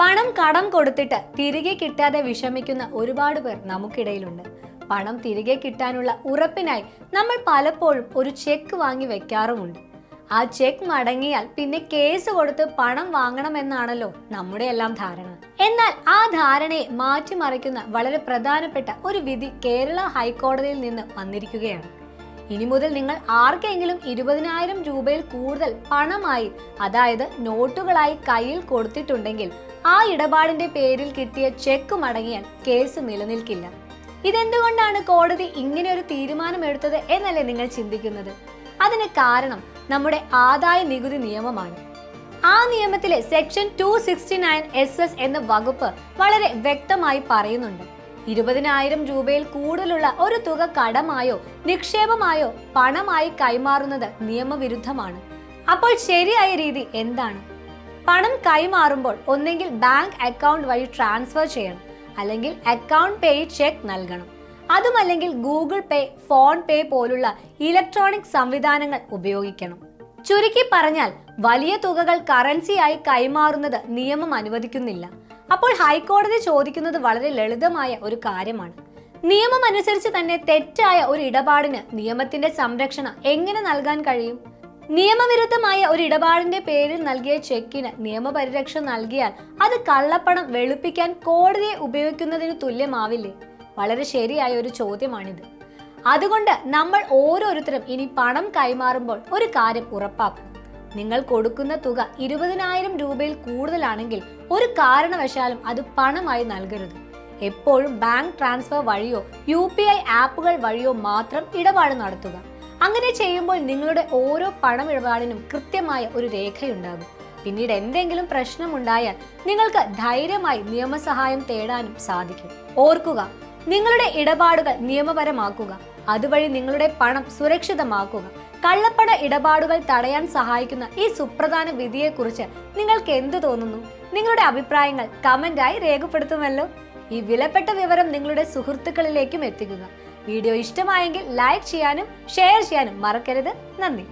പണം കടം കൊടുത്തിട്ട് തിരികെ കിട്ടാതെ വിഷമിക്കുന്ന ഒരുപാട് പേർ നമുക്കിടയിലുണ്ട്. പണം തിരികെ കിട്ടാനുള്ള ഉറപ്പിനായി നമ്മൾ പലപ്പോഴും ഒരു ചെക്ക് വാങ്ങി വെക്കാറുമുണ്ട്. ആ ചെക്ക് മടങ്ങിയാൽ പിന്നെ കേസ് കൊടുത്ത് പണം വാങ്ങണമെന്നാണല്ലോ നമ്മുടെ എല്ലാം ധാരണ. എന്നാൽ ആ ധാരണയെ മാറ്റിമറിക്കുന്ന വളരെ പ്രധാനപ്പെട്ട ഒരു വിധി കേരള ഹൈക്കോടതിയിൽ നിന്ന് വന്നിരിക്കുകയാണ്. ഇനി മുതൽ നിങ്ങൾ ആർക്കെങ്കിലും ഇരുപതിനായിരം രൂപയിൽ കൂടുതൽ പണമായി അതായത് നോട്ടുകളായി കയ്യിൽ കൊടുത്തിട്ടുണ്ടെങ്കിൽ ആ ഇടപാടിന്റെ പേരിൽ കിട്ടിയ ചെക്ക് മടങ്ങിയാൽ കേസ് നിലനിൽക്കില്ല. ഇതെന്തുകൊണ്ടാണ് കോടതി ഇങ്ങനെ ഒരു തീരുമാനമെടുത്തത് എന്നല്ലേ നിങ്ങൾ ചിന്തിക്കുന്നത്? അതിന് കാരണം നമ്മുടെ ആദായ നികുതി നിയമമാണ്. ആ നിയമത്തിലെ section two sixty nine S S എന്ന വകുപ്പ് വളരെ വ്യക്തമായി പറയുന്നുണ്ട്. ഇരുപതിനായിരം രൂപയിൽ കൂടുതലുള്ള ഒരു തുക കടമായോ നിക്ഷേപമായോ പണമായി കൈമാറുന്നത് നിയമവിരുദ്ധമാണ്. അപ്പോൾ ശരിയായ രീതി എന്താണ്? പണം കൈമാറുമ്പോൾ ഒന്നെങ്കിൽ ബാങ്ക് അക്കൗണ്ട് വഴി ട്രാൻസ്ഫർ ചെയ്യണം. അല്ലെങ്കിൽ അക്കൗണ്ട് പേ ചെക്ക് നൽകണം. അതുമല്ലെങ്കിൽ ഗൂഗിൾ പേ ഫോൺ പേ പോലുള്ള ഇലക്ട്രോണിക് സംവിധാനങ്ങൾ ഉപയോഗിക്കണം. ചുരുക്കി പറഞ്ഞാൽ വലിയ തുകകൾ കറൻസിയായി കൈമാറുന്നത് നിയമം അനുവദിക്കുന്നില്ല. അപ്പോൾ ഹൈക്കോടതി ചോദിക്കുന്നത് വളരെ ലളിതമായ ഒരു കാര്യമാണ്. നിയമം അനുസരിച്ച് തന്നെ തെറ്റായ ഒരു ഇടപാടിന് നിയമത്തിന്റെ സംരക്ഷണം എങ്ങനെ നൽകാൻ കഴിയും? നിയമവിരുദ്ധമായ ഒരു ഇടപാടിന്റെ പേരിൽ നൽകിയ ചെക്കിന് നിയമപരിരക്ഷ നൽകിയാൽ അത് കള്ളപ്പണം വെളുപ്പിക്കാൻ കോടതിയെ ഉപയോഗിക്കുന്നതിന് തുല്യമാവില്ലേ? വളരെ ശരിയായ ഒരു ചോദ്യമാണിത്. അതുകൊണ്ട് നമ്മൾ ഓരോരുത്തരും ഇനി പണം കൈമാറുമ്പോൾ ഒരു കാര്യം ഉറപ്പാക്കണം. നിങ്ങൾ കൊടുക്കുന്ന തുക ഇരുപതിനായിരം രൂപയിൽ കൂടുതലാണെങ്കിൽ ഒരു കാരണവശാലും അത് പണമായി നൽകരുത്. എപ്പോഴും ബാങ്ക് ട്രാൻസ്ഫർ വഴിയോ യു പി ഐ ആപ്പുകൾ വഴിയോ മാത്രം ഇടപാട് നടത്തുക. അങ്ങനെ ചെയ്യുമ്പോൾ നിങ്ങളുടെ ഓരോ പണമിടപാടിനും കൃത്യമായ ഒരു രേഖയുണ്ടാകും. പിന്നീട് എന്തെങ്കിലും പ്രശ്നമുണ്ടായാൽ നിങ്ങൾക്ക് ധൈര്യമായി നിയമസഹായം തേടാനും സാധിക്കും. ഓർക്കുക നിങ്ങളുടെ ഇടപാടുകൾ നിയമപരമാക്കുക. അതുവഴി നിങ്ങളുടെ പണം സുരക്ഷിതമാക്കുക. കള്ളപ്പണ ഇടപാടുകൾ തടയാൻ സഹായിക്കുന്ന ഈ സുപ്രധാന വിധിയെക്കുറിച്ച് നിങ്ങൾക്ക് എന്തു തോന്നുന്നു? നിങ്ങളുടെ അഭിപ്രായങ്ങൾ കമന്റായി രേഖപ്പെടുത്തുമല്ലോ. ഈ വിലപ്പെട്ട വിവരം നിങ്ങളുടെ സുഹൃത്തുക്കളിലേക്കും എത്തിക്കുക. വീഡിയോ ഇഷ്ടമായെങ്കിൽ ലൈക്ക് ചെയ്യാനും ഷെയർ ചെയ്യാനും മറക്കരുത്. നന്ദി.